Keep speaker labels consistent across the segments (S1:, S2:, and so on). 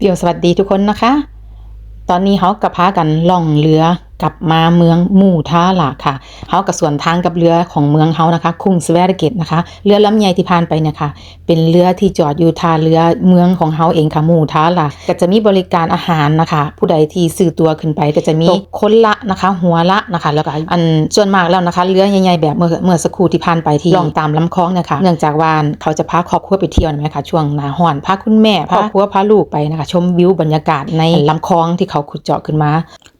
S1: เดี๋ยวสวัสดีทุกคนนะคะ ตอนนี้เขากับพากันล่องเรือ กลับมาเมืองมู่ท่าหลาค่ะเขากับส่วนทางกับเรือของเมืองเขานะคะ คุงสเวรเกตนะคะ เรือลำใหญ่ที่ผ่านไปเนี่ยค่ะ เป็นเรือที่จอดอยู่ท่าเรือเมืองของเขาเองค่ะมู่ท่าหลาก็จะมีบริการอาหารนะคะ ผู้ใดที่ซื้อตัวขึ้นไปก็จะมีตกคนละนะคะ หัวละนะคะ แล้วก็อันส่วนมากแล้วนะคะ เรือใหญ่ๆแบบเมื่อเมื่อสักครู่ที่ผ่านไปที่ล่องตามลำคลองนี่ยค่ะเนื่องจากว่าเขาจะพาครอบครัวไปเที่ยวนะคะช่วงหนาร้อนพาคุณแม่พาครอบครัวพาลูกไปนะคะ ชมวิวบรรยากาศในลำคลองที่เขาขุดเจาะขึ้นมา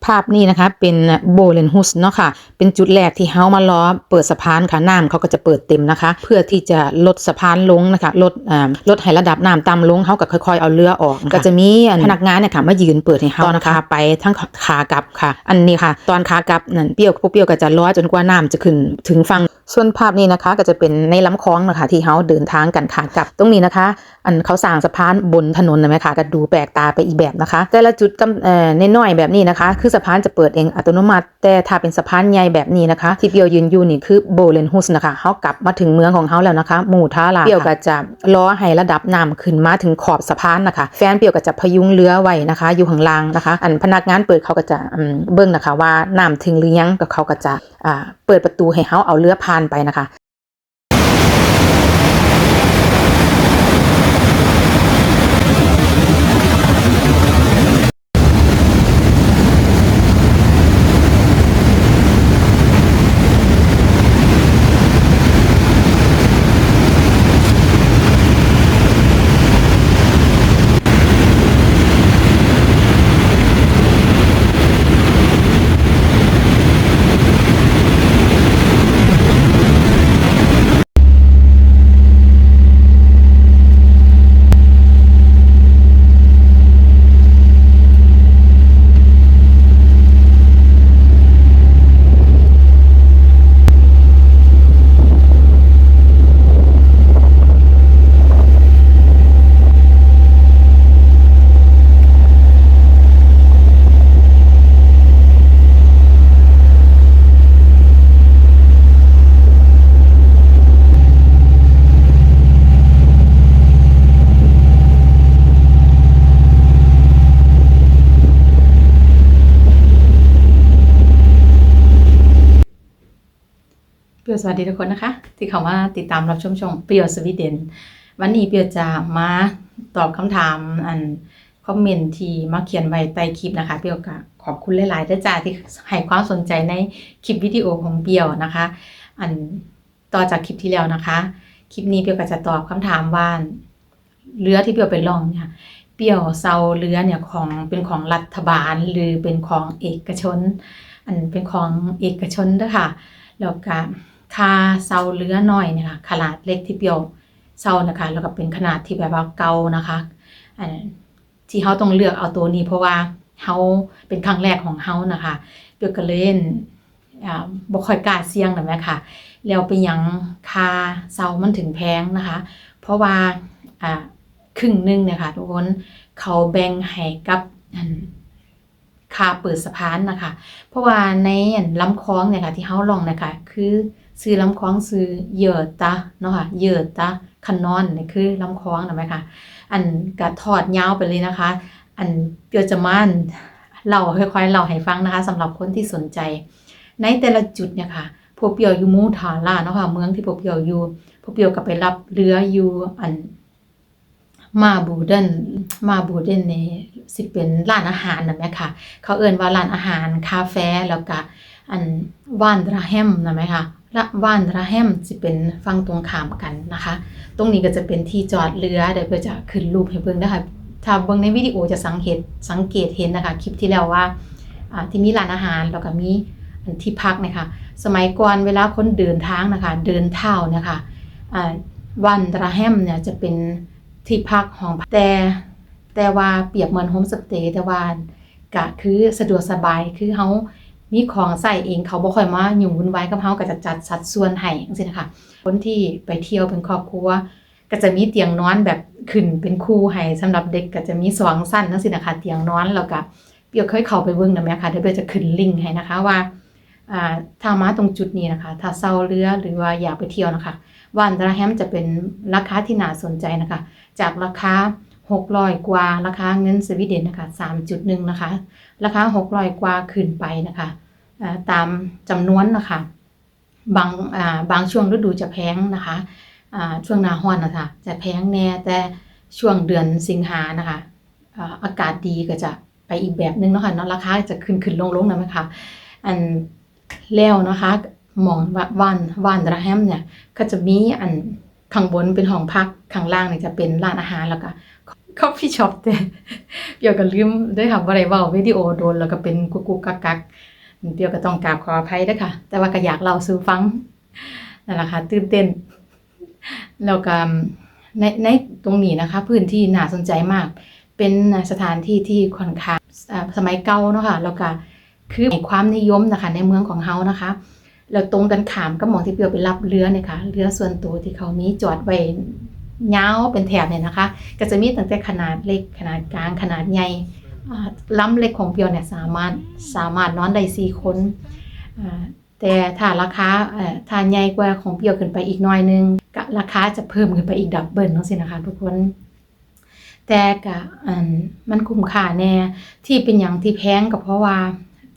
S1: ภาพนี้นะคะเป็นโบเลนฮุสเนาะค่ะ เป็นจุดแรกที่เฮามาล้อเปิดสะพานค่ะน้ำเขาก็จะเปิดเต็มนะคะ เพื่อที่จะลดสะพานลงนะคะลดอ่าลดให้ระดับน้ำต่ำลงเฮาก็ค่อยๆเอาเรือออกะะก็จะมีพนักงานเนี่ยค่ะมายืนเปิดให้เฮานะคะ ไปทั้งขากลับค่ะ อันนี้ค่ะ ตอนขากลับนั่นเปรี้ยวพวกเปรี้ยวก็จะล้อจนกว่าน้ำจะขึ้นถึงฝั่ง ส่วนภาพนี้นะคะก็จะเป็นในลำคลองนะคะที่เฮาเดินทางกันขากลับ ตรงนี้นะคะ อันเขาสร้างสะพานบนถนนนะไหมคะก็ดูแปลกตาไปอีกแบบนะคะ แต่ละจุดกำเอ่อน้อยแบบนี้นะคะ คือสะพานจะเปิดเองอัตโนมัติ แต่ถ้าเป็นสะพานใหญ่แบบนี้นะคะ ที่เปียวยืนอยู่นี่คือโบเลนฮุสนะคะเขากลับมาถึงเมืองของเขาแล้วนะคะหมู่ท่าลาเปียวก็จะล้อให้ระดับน้ำขึ้นมาถึงขอบสะพานนะคะ แฟนเปียวก็จะพยุงเรือไว้นะคะ อยู่ข้างล่างนะคะ อันพนักงานเปิดเขาก็จะเบิ่งนะคะว่าน้ำถึงหรือยังก็เขาก็จะอ่าเปิดประตูให้เขาเอาเรือผ่านไปนะคะ วสวัสดีทุกคนนะคะ ที่เข้ามาติดตามรับชมช่องเปียวสวีเดน วันนี้เปียวจะมาตอบคำถามอันคอมเมนต์ที่มาเขียนไว้ใต้คลิปนะคะเปียวก็ขอบคุณหลายๆด้วยจ้าที่ให้ความสนใจในคลิปวิดีโอของเปียวนะคะ อันต่อจากคลิปที่แล้วนะคะ คลิปนี้เปียวก็จะตอบคำถามว่าเรือที่เปียวไปลองเนี่ยเปียวเซาเรือเนี่ยของเป็นของรัฐบาลหรือเป็นของเอกชน อันเป็นของเอกชนด้วยค่ะแล้วก็ คาเซาเรือน้อยเนี่ยค่ะขนาดเล็กที่เปียวเซานะคะ แล้วก็เป็นขนาดที่แบบว่าเก่านะคะอันที่เขาต้องเลือกเอาตัวนี้ เพราะว่าเขาเป็นครั้งแรกของเขานะคะเปียวก็เล่นอ่าบ่ค่อยกล้าเสี่ยงนะแม่ค่ะ แล้วเป็นหยังคาเซามันถึงแพงนะคะ เพราะว่าอ่าครึ่งหนึงเนี่ยค่ะทุกคนเขาแบ่งให้กับคาเปิดสะพานนะคะ เพราะว่าในอันลำคลองเนี่ยค่ะที่เฮาลองนะคะคือ ซื้อลำคลองซื้อเหยอตะเนาะค่ะเหยอตะคันนอนนี่คือลำคลองนะไหมคะอันกระทอดยาวไปเลยนะคะ อันเปียวจะมาเล่าค่อยๆเล่าให้ฟังนะคะสำหรับคนที่สนใจ ในแต่ละจุดเนี่ยค่ะพวกเปียวอยู่มู่ฐาล่าเนาะค่ะเมืองที่พวกเปียวอยู่พวกเปียวก็ไปรับเรืออยู่อันมาบูเดนมาบูเดนนี่สิเป็นร้านอาหารนะแม่ค่ะ เขาเอิ้นว่าร้านอาหารคาเฟ่แล้วก็อันวานดราแฮมนะไหมคะ ละวานราแฮมสิเป็นฝั่งตรงข้ามกันนะคะ ตรงนี้ก็จะเป็นที่จอดเรือเดี๋ยวเพื่อจะขึ้นรูปให้เบิ่งนะคะถ้าเบิ่งในวิดีโอจะสังเกตสังเกตเห็นนะคะ คลิปที่แล้วว่าที่มีร้านอาหารแล้วก็มีอันที่พักนะคะ สมัยก่อนเวลาคนเดินทางนะคะ เดินเท้าเนี่ยค่ะอ่าวันราแฮมเนี่ยจะเป็นที่พักของแต่แต่ว่าเปรียบเหมือนโฮมสเตย์แต่ว่าก็คือสะดวกสบายคือเฮา มีของใส่เองเขาบ่ค่อยมายุ่งวุ่นวายกับเฮาก็จะจัดสัดส่วนให้จังซี่นะคะคนที่ไปเที่ยวเป็นครอบครัวก็จะมีเตียงนอนแบบขึ้นเป็นคู่ให้สำหรับเด็กก็จะมีสองสั้นจังซี่นะคะเตียงนอนแล้วก็เปียวเคยเข้าไปเบิ่งนำแม่ค่ะเดี๋ยวเปียวจะขึ้นลิงก์ให้นะคะว่าอ่าถ้ามาตรงจุดนี้นะคะ ถ้าเซาเรือหรือว่าอยากไปเที่ยวนะคะวันดราแฮมจะเป็นราคาที่น่าสนใจนะคะ จากราคา 600 กว่าราคาเงินสวีเดนนะคะ3.1 นะคะ ราคา 600 กว่าขึ้นไปนะคะตามจำนวนนะคะบางาบางช่วงฤดูจะแพงนะคะช่วงหน้าร้อนนะคะจะแพงแน่แต่ช่วงเดือนสิงหานะคะอากาศดีก็จะไปอีกแบบนึงเนาะค่ะเนาะราคาจะขึ้นขึ้นลงลงนะไหมคะอันแล้วนะคะมองว่าว่านว่านราแฮมเนี่ยก็จะมีอัน ข้างบนเป็นห้องพักข้างล่างเนี่ยจะเป็นร้านอาหารแล้วก็คอฟฟี่ช็อปแต่เดี๋ยวก็ลืมด้วยค่ะว่าไรว่าวิดีโอโดนแล้วก็เป็นกุกกุกกักกักเปียวก็ต้องกราบขออภัยด้วยค่ะ แต่ว่าก็อยากเล่าสู่ฟังนั่นแหละค่ะตื่นเต้นแล้วก็ในในตรงนี้นะคะ พื้นที่น่าสนใจมาก เป็นสถานที่ที่ค่อนข้างสมัยเก่าเนาะค่ะแล้วก็คือความนิยมนะคะ ในเมืองของเฮานะคะ แล้วตรงกันขามก็มองที่เปียวไปรับเรือเนี่ยค่ะเรือส่วนตัวที่เขามีจอดไว้ยาวเป็นแถบเนี่ยนะคะ ก็จะมีตั้งแต่ขนาดเล็กขนาดกลางขนาดใหญ่ล้ำเล็กของเปียวเนี่ยสามารถสามารถนอนได้สี่คนแต่ถ้าราคาถ้าใหญ่กว่าของเปียวขึ้นไปอีกหน้อยนึงก็ราคาจะเพิ่มขึ้นไปอีกดับเบิลเนาะสินะคะทุกคนแต่กันมันคุ้มค่าแน่ที่เป็นอย่างที่แพงก็เพราะว่า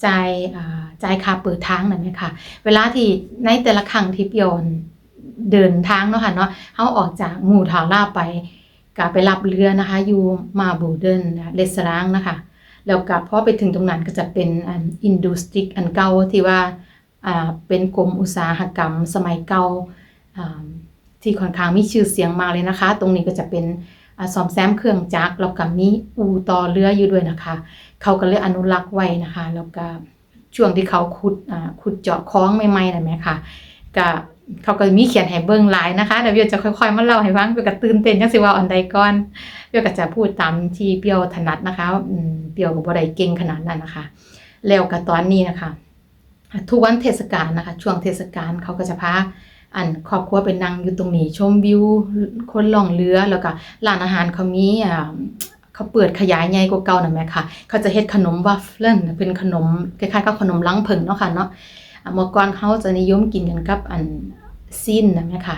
S1: ใจอ่า จ่ายค่าเปิดทางนั่นแหละค่ะเวลาที่ในแต่ละครั้งที่เปียวเดินทางเนาะค่ะเนาะเฮาออกจากหมู่ทางลาไปก็ไปรับเรือนะคะ อยู่มาบูเดนเลสรางนะคะแล้วก็พอไปถึงตรงนั้นก็จะเป็นอันอินดูสติกอันเก่าที่ว่าอ่าเป็นกรมอุตสาหกรรมสมัยเก่าอ่าที่ค่อนข้างมีชื่อเสียงมากเลยนะคะ ตรงนี้ก็จะเป็นซ่อมแซมเครื่องจักรแล้วก็มีอู่ต่อเรืออยู่ด้วยนะคะ เขาก็เลยอนุรักษ์ไว้นะคะ แล้วก็ ช่วงที่เขาขุดอ่าขุดเจาะคลองใหม่ๆนะแม่ค่ะก็เขาก็มีเขียนให้เบิ่งหลายนะคะเดี๋ยวเบียวจะค่อยๆมาเล่าให้ฟังเบียวก็ตื่นเต้นจังสิว่าอันใดก่อนเปียวก็จะพูดตามที่เปียวถนัดนะคะอืมเปียวก็บ่ได้เก่งขนาดนั้นนะคะ แล้วก็ตอนนี้นะคะ ทุกวันเทศกาลนะคะ ช่วงเทศกาลเขาก็จะพาอันครอบครัวไปนั่งอยู่ตรงนี้ชมวิวคนล่องเรือแล้วก็ร้านอาหารเขามีอ่า เขาเปิดขยายใหญ่กว่าเก่านะแม่ค่ะ เขาจะเฮ็ดขนมวัฟเฟิลเป็นขนมคล้ายๆกับขนมลังผึ้งเนาะค่ะเนาะเมื่อก่อนเขาจะนิยมกินกันกับอันซีนนะแม่ค่ะ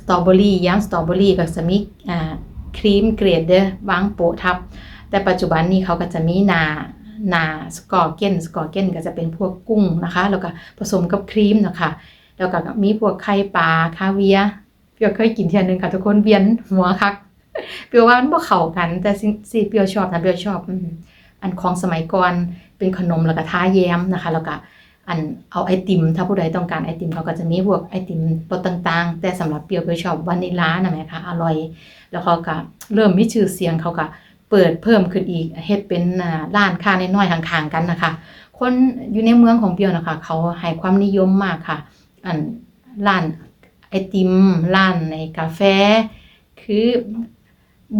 S1: สตรอเบอรี่ย่างสตรอเบอรี่ก็จะมีอ่าครีมเกรดเดอร์วางโปะทับ แต่ปัจจุบันนี้เขาก็จะมีนานาสกอร์เกนสกอร์เกนก็จะเป็นพวกกุ้งนะคะ แล้วก็ผสมกับครีมนะคะแล้วก็มีพวกไข่ปลาคาเวียเปียวเคยกินเทียนึงค่ะทุกคนเวียนหัวคัก เปียวว่ามันบ่เขากัน แต่สิเปียวชอบนะเปียวชอบอันของสมัยก่อนเป็นขนมแล้วก็ท้าแย้มนะคะ แล้วก็อันเอาไอติม ถ้าผู้ใดต้องการไอติมเขาก็จะมีพวกไอติมรสต่างๆ แต่สำหรับเปียวเปียวชอบวานิลลานะแม่คะอร่อย แล้วเขาก็เริ่มมีชื่อเสียงเขาก็เปิดเพิ่มขึ้นอีกเฮ็ดเป็นร้านค้าน้อยๆห่างๆกันนะคะ คนอยู่ในเมืองของเปียวนะคะ เขาให้ความนิยมมากค่ะ อันร้านไอติมร้านในกาแฟ คือ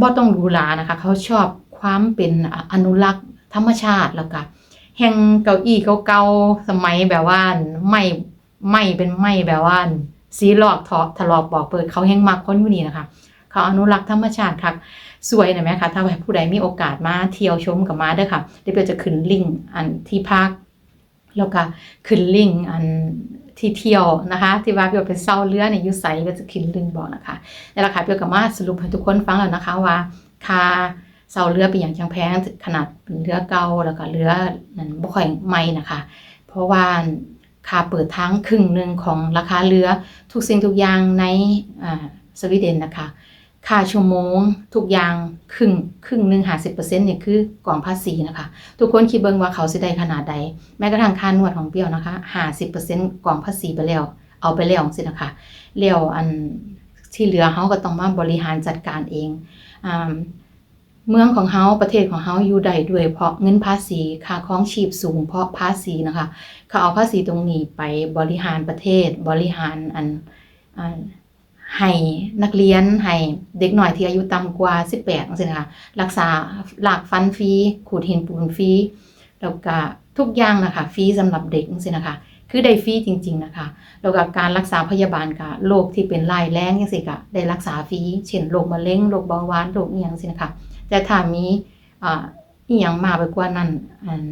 S1: บ่ต้องหรูหรานะคะ เขาชอบความเป็นอนุรักษ์ธรรมชาติแล้วก็แห่งเก้าอี้เก่าๆสมัยแบบว่าไม่ไม่เป็นไม่แบบว่าสีหลอกทอถลอกบอกเปิดเขาแห่งมักคนอยู่นี่นะคะ เขาอนุรักษ์ธรรมชาติครับสวยนะแม่คะถ้าผู้ใดมีโอกาสมาเที่ยวชมกับมาเด้อค่ะเดี๋ยวเปียวจะขึ้นลิงก์อันที่พักแล้วก็ขึ้นลิงก์อัน ที่เที่ยวนะคะ ที่ว่าเปียวไปเศร้าเรือในยุไซก็จะขึ้นลึงบอกนะคะนี่แหละค่ะเปียวก็มาสรุปให้ทุกคนฟังแล้วนะคะว่าค่าเสาเรือเป็นอย่างจังแพงขนาดเป็นเรือเก่าแล้วก็เรือนั้นบ่ค่อยใหม่นะคะ เพราะว่าค่าเปิดทั้งครึ่งหนึ่งของราคาเรือทุกสิ่งทุกอย่างในสวีเดนนะคะ ค่าชั่วโมง ทุกอย่างครึ่งครึ่งหนึ่งหาสิบเปอร์เซ็นต์เนี่ยคือกล่องภาษีนะคะ ทุกคนคิดเบิ่งว่าเขาสิได้ขนาดใด แม้กระทั่งค่านวดของเปี้ยวนะคะหาสิบเปอร์เซ็นต์กล่องภาษีไปแล้ว เอาไปแล้วสินะคะแล้วอันที่เหลือเขาก็ต้องมาบริหารจัดการเองอเมืองของเฮาประเทศของเฮาอยู่ได้ด้วยเพราะเงินภาษีค่าครองชีพสูง เพราะภาษีนะคะ เขาเอาภาษีตรงนี้ไปบริหารประเทศบริหารอันอัน ให้นักเรียนให้เด็กหน่อยที่อายุต่ำกว่า 18จังซี่นะคะรักษาหลักฟันฟรีขูดหินปูนฟรีแล้วก็ทุกอย่างนะคะฟรีสำหรับเด็กจังซี่นะคะคือได้ฟรีจริง ๆ นะคะแล้วก็การรักษาพยาบาลกับโรคที่เป็นรายแรงจังซี่ก็ได้รักษาฟรีเช่นโรคมะเร็งโรคเบาหวานโรคอีหยังจังซี่นะคะแต่ถ้ามี อ่าอีหยังมาไปกว่านั้นอัน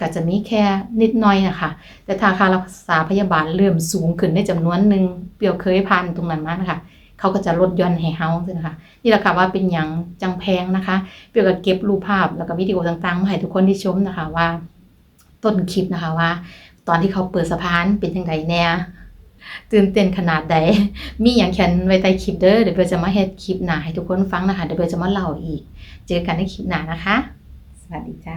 S1: ก็จะมีแค่นิดหน่อยนะคะ แต่ถ้าค่ารักษาพยาบาลเริ่มสูงขึ้นในจำนวนหนึ่งเปียวเคยผ่านตรงนั้นมานะคะเขาก็จะลดย่อนให้เฮาซึ่งนะคะนี่แหละค่ะว่าเป็นหยังจังแพงนะคะ เปียวก็เก็บรูปภาพแล้วก็วิดีโอต่างๆมาให้ทุกคนที่ชมนะคะว่า ต้นคลิปนะคะว่า ตอนที่เขาเปิดสะพานเป็นยังไงแน่ตื่นเต้นขนาดใด มีอย่างแคนไว้ใต้คลิปเด้อ เดี๋ยวเบลจะมาเฮ็ดคลิปหนาให้ทุกคนฟังนะคะ เดี๋ยวเบลจะมาเล่าอีก เจอกันในคลิปหน้านะคะ วัสดีจ้า